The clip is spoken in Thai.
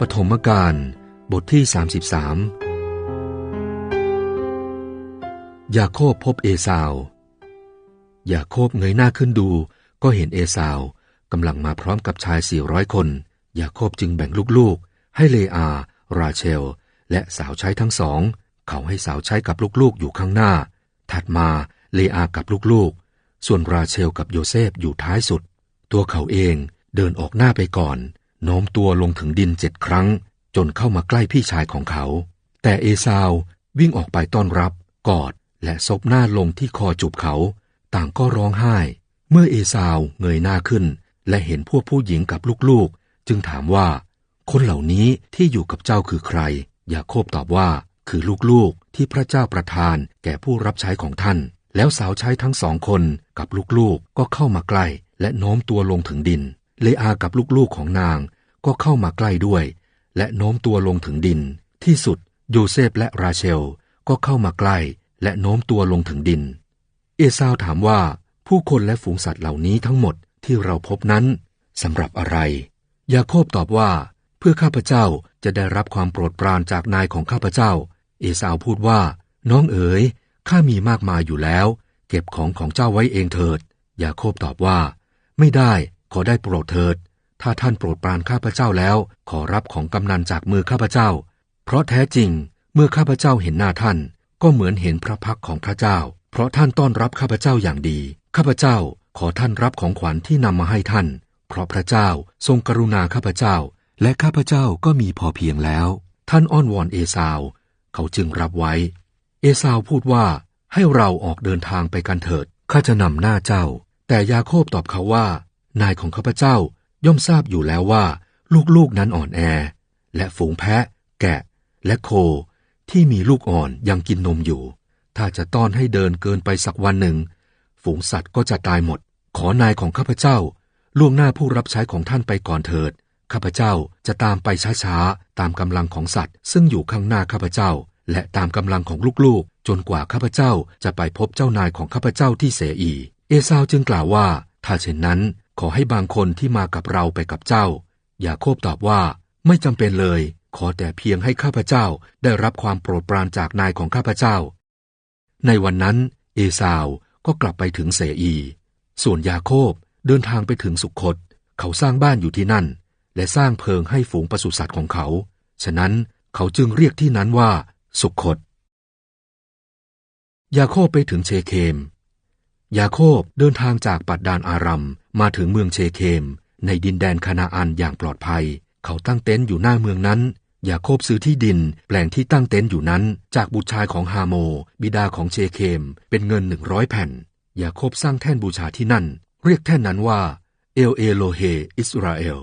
ปฐมกาลบทที่ 33 ยาโคบพบเอสาว ยาโคบเงยหน้าขึ้นดูก็เห็นเอสาวกำลังมาพร้อมกับชายสี่ร้อยคน ยาโคบจึงแบ่งลูกๆ ให้เลอา ราเชล และสาวใช้ทั้งสอง เขาให้สาวใช้กับลูกๆอยู่ข้างหน้า ถัดมาเลอากับลูกๆ ส่วนราเชลกับโยเซฟอยู่ท้ายสุด ตัวเขาเองเดินออกหน้าไปก่อน โน้มตัวลงถึงดินเจ็ดครั้ง จนเข้ามาใกล้พี่ชายของเขา แต่เอซาววิ่งออกไปต้อนรับ กอดและซบหน้าลงที่คอจูบเขา ต่างก็ร้องไห้ เมื่อเอซาวเงยหน้าขึ้น และเห็นพวกผู้หญิงกับลูกๆ จึงถามว่า คนเหล่านี้ที่อยู่กับเจ้าคือใคร ยาโคบตอบว่าคือลูกๆที่พระเจ้าประทานแก่ผู้รับใช้ของท่าน แล้วสาวใช้ทั้งสองคนกับลูกๆก็เข้ามาใกล้ และโน้มตัวลงถึงดิน เลอากับลูกๆของนาง ก็เข้ามาใกล้ด้วย และโน้มตัวลงถึงดิน ที่สุดโยเซฟและราเชลก็เข้ามาใกล้ และโน้มตัวลงถึงดิน เอซาวถามว่าผู้คนและฝูงสัตว์เหล่านี้ทั้งหมดที่เราพบนั้นสำหรับอะไร ยาโคบตอบว่า เพื่อข้าพเจ้าจะได้รับความโปรดปรานจากนายของข้าพเจ้า เอสาวพูดว่า น้องเอ๋ยข้ามีมากมายอยู่แล้ว เก็บของของเจ้าไว้เองเถิด ยาโคบตอบว่า ไม่ได้ขอได้โปรดเถิด ถ้าท่านโปรดปรานข้าพเจ้าแล้ว ขอรับของกำนันจากมือข้าพเจ้า เพราะแท้จริงเมื่อข้าพเจ้าเห็นหน้าท่าน ก็เหมือนเห็นพระพักของพระเจ้า เพราะท่านต้อนรับข้าพเจ้าอย่างดี ข้าพเจ้าขอท่านรับของขวัญที่นำมาให้ท่าน เพราะพระเจ้าทรงกรุณาข้าพเจ้า และข้าพเจ้าก็มีพอเพียงแล้ว ท่านอ้อนวอนเอสาว เขาจึงรับไว้ เอสาวพูดว่าให้เราออกเดินทางไปกันเถิดข้าจะนำหน้าเจ้า แต่ยาโคบตอบเขาว่า นายของข้าพเจ้า ย่อมทราบอยู่แล้วว่า ลูกๆนั้นอ่อนแอ และฝูงแพะ แกะ และโค ที่มีลูกอ่อนยังกินนมอยู่ ถ้าจะต้อนให้เดินเกินไปสักวันหนึ่ง ฝูงสัตว์ก็จะตายหมด ขอนายของข้าพเจ้า ล่วงหน้าผู้รับใช้ของท่านไปก่อนเถิดข้าพเจ้าจะตามไปช้าๆ ตามกำลังของสัตว์ ซึ่งอยู่ข้างหน้าข้าพเจ้า และตามกำลังของลูกๆ จนกว่าข้าพเจ้าจะไปพบเจ้านายของข้าพเจ้าที่เสอี เอซาวจึงกล่าวว่า ถ้าเช่นนั้น ขอให้บางคนที่มากับเราไปกับเจ้า อย่าโคบตอบว่า ไม่จำเป็นเลย ขอแต่เพียงให้ข้าพเจ้าได้รับความโปรดปรานจากนายของข้าพเจ้า ในวันนั้น เอซาวก็กลับไปถึงเสอี ส่วนยาโคบเดินทางไปถึงสุขคต เขาสร้างบ้านอยู่ที่นั่น และสร้างเพิงให้ฝูงปศุสัตว์ของเขา ฉะนั้นเขาจึงเรียกที่นั้นว่า สุขคตยาโคบไปถึงเชเคม ยาโคบเดินทางจากปัดดานอารัมมาถึงเมืองเชเคม ในดินแดนคานาอันอย่างปลอดภัย เขาตั้งเต็นท์อยู่หน้าเมืองนั้น ยาโคบซื้อที่ดินแปลงที่ตั้งเต็นท์อยู่นั้น จากบุตรชายของฮาโม บิดาของเชเคม เป็นเงินหนึ่งร้อยแผ่น ยาโคบสร้างแท่นบูชาที่นั่น เรียกแท่นนั้นว่าเอลเอโลเฮอิสราเอล